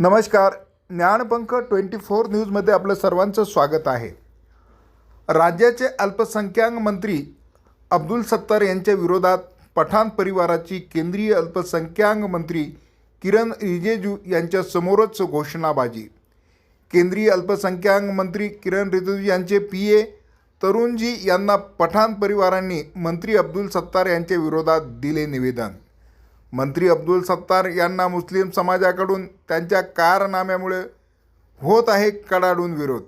नमस्कार ज्ञानपंख twenty four न्यूजमध्ये आपलं सर्वांचं स्वागत आहे. राज्याचे अल्पसंख्याक मंत्री अब्दुल सत्तार यांच्या विरोधात पठाण परिवाराची केंद्रीय अल्पसंख्याक मंत्री किरण रिजिजू यांच्यासमोरच घोषणाबाजी. केंद्रीय अल्पसंख्याक मंत्री किरण रिजिजू यांचे पी ए तरुणजी यांना पठाण परिवारांनी मंत्री अब्दुल सत्तार यांच्या विरोधात दिले निवेदन. मंत्री अब्दुल सत्तार यांना मुस्लिम समाजाकडून त्यांच्या कारनाम्यामुळे होत आहे कडाडून विरोध.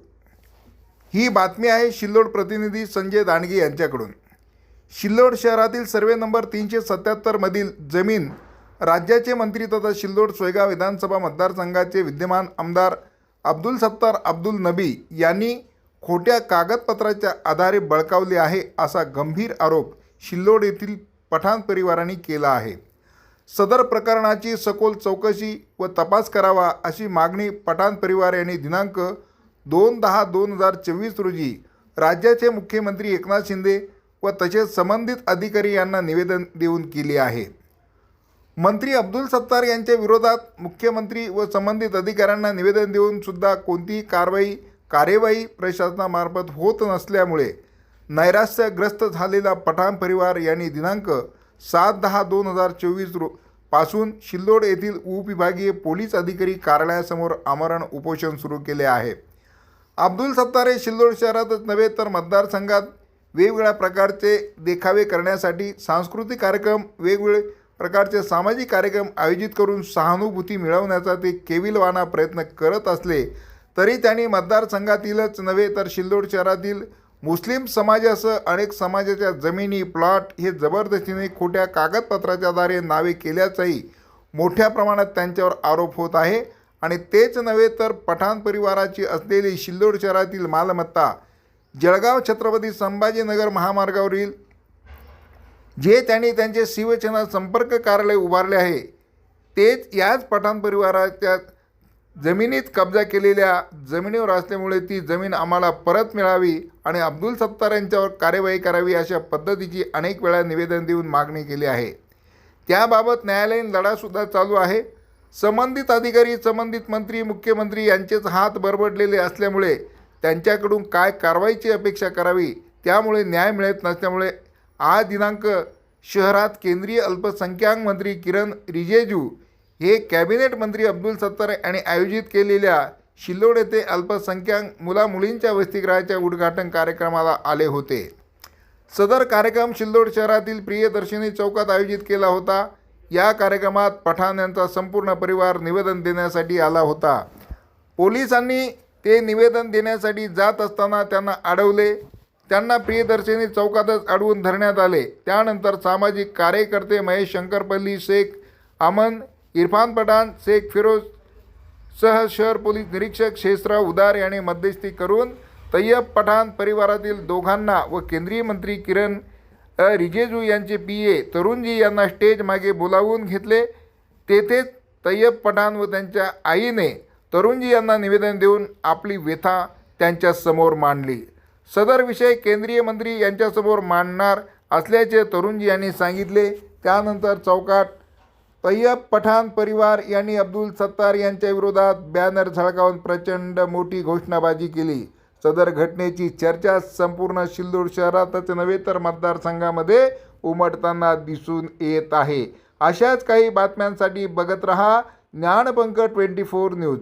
ही बातमी आहे शिल्लोड प्रतिनिधी संजय दांडगे यांच्याकडून. शिल्लोड शहरातील सर्वे नंबर तीनशे सत्याहत्तरमधील जमीन राज्याचे मंत्री तथा शिल्लोड सोयगाव विधानसभा मतदारसंघाचे विद्यमान आमदार अब्दुल सत्तार अब्दुल नबी यांनी खोट्या कागदपत्राच्या आधारे बळकावली आहे असा गंभीर आरोप शिल्लोड येथील पठाण परिवारांनी केला आहे. सदर प्रकरणाची सखोल चौकशी व तपास करावा अशी मागणी पठाण परिवार यांनी दिनांक दोन दहा दोन हजार चोवीस रोजी राज्याचे मुख्यमंत्री एकनाथ शिंदे व तसेच संबंधित अधिकारी यांना निवेदन देऊन केली आहे. मंत्री अब्दुल सत्तार यांच्या विरोधात मुख्यमंत्री व संबंधित अधिकाऱ्यांना निवेदन देऊन सुद्धा कोणतीही कारवाई कार्यवाही प्रशासनामार्फत होत नसल्यामुळे नैराश्यग्रस्त झालेला पठाण परिवार यांनी दिनांक सात दहा दोन हजार चोवीस रो पासून शिल्लोड येथील उपविभागीय पोलीस अधिकारी कार्यालयासमोर आमरण उपोषण सुरू केले आहे. अब्दुल सत्तारे शिल्लोड शहरातच नव्हे तर मतदारसंघात वेगवेगळ्या प्रकारचे देखावे करण्यासाठी सांस्कृतिक कार्यक्रम वेगवेगळे प्रकारचे सामाजिक कार्यक्रम आयोजित करून सहानुभूती मिळवण्याचा ते केविलवाना प्रयत्न करत असले तरी त्यांनी मतदारसंघातीलच नव्हे तर शिल्लोड शहरातील मुस्लिम समाजासह अनेक समाजाच्या जमिनी प्लॉट हे जबरदस्तीने खोट्या कागदपत्राच्या आधारे नावे केल्याचाही मोठ्या प्रमाणात त्यांच्यावर आरोप होत आहे. आणि तेच नव्हे तर पठाण परिवाराची असलेली शिल्लोड शहरातील मालमत्ता जळगाव छत्रपती संभाजीनगर महामार्गावरील जे त्यांनी त्यांचे शिवसेना संपर्क कार्यालय उभारले आहे तेच याच पठाण परिवाराच्या जमिनीत कब्जा केलेल्या जमिनीवर असल्यामुळे ती जमीन आम्हाला परत मिळावी आणि अब्दुल सत्तार यांच्यावर कार्यवाही करावी अशा पद्धतीची अनेक वेळा निवेदन देऊन मागणी केली आहे. त्याबाबत न्यायालयीन लढासुद्धा चालू आहे. संबंधित अधिकारी संबंधित मंत्री मुख्यमंत्री यांचेच हात बरबडलेले असल्यामुळे त्यांच्याकडून काय कारवाईची अपेक्षा करावी त्यामुळे न्याय मिळत नसल्यामुळे आज दिनांक शहरात केंद्रीय अल्पसंख्याक मंत्री किरण रिजेजू हे कॅबिनेट मंत्री अब्दुल सत्तार यांनी आयोजित केलेल्या शिल्लोड येथे अल्पसंख्याक मुलामुलींच्या वसतिगृहाच्या उद्घाटन कार्यक्रमाला आले होते. सदर कार्यक्रम शिल्लोड शहरातील प्रियदर्शिनी चौकात आयोजित केला होता. या कार्यक्रमात पठाण यांचा संपूर्ण परिवार निवेदन देण्यासाठी आला होता. पोलिसांनी ते निवेदन देण्यासाठी जात असताना त्यांना अडवले. त्यांना प्रियदर्शिनी चौकातच अडवून धरण्यात आले. त्यानंतर सामाजिक कार्यकर्ते महेश शंकरपल्ली शेख अमन इरफान पठाण शेख फिरोज सह शहर पोलीस निरीक्षक शेषराव उदार यांनी मध्यस्थी करून तय्यब पठाण परिवारातील दोघांना व केंद्रीय मंत्री किरण रिजेजू यांचे पी ए तरुणजी यांना स्टेज मागे बोलावून घेतले. तेथेच तय्यब पठाण व त्यांच्या आईने तरुणजी यांना निवेदन देऊन आपली व्यथा त्यांच्यासमोर मांडली. सदर विषय केंद्रीय मंत्री यांच्यासमोर मांडणार असल्याचे तरुणजी यांनी सांगितले. त्यानंतर चौकात तय्यब पठाण परिवार यांनी अब्दुल सत्तार यांच्या विरोधात बॅनर झळकावून प्रचंड मोठी घोषणाबाजी केली. सदर घटनेची चर्चा संपूर्ण शिल्लोड शहरातच नव्हे तर मतदारसंघामध्ये उमटताना दिसून येत आहे. अशाच काही बातम्यांसाठी बघत रहा ज्ञानपंक ट्वेंटी फोर न्यूज.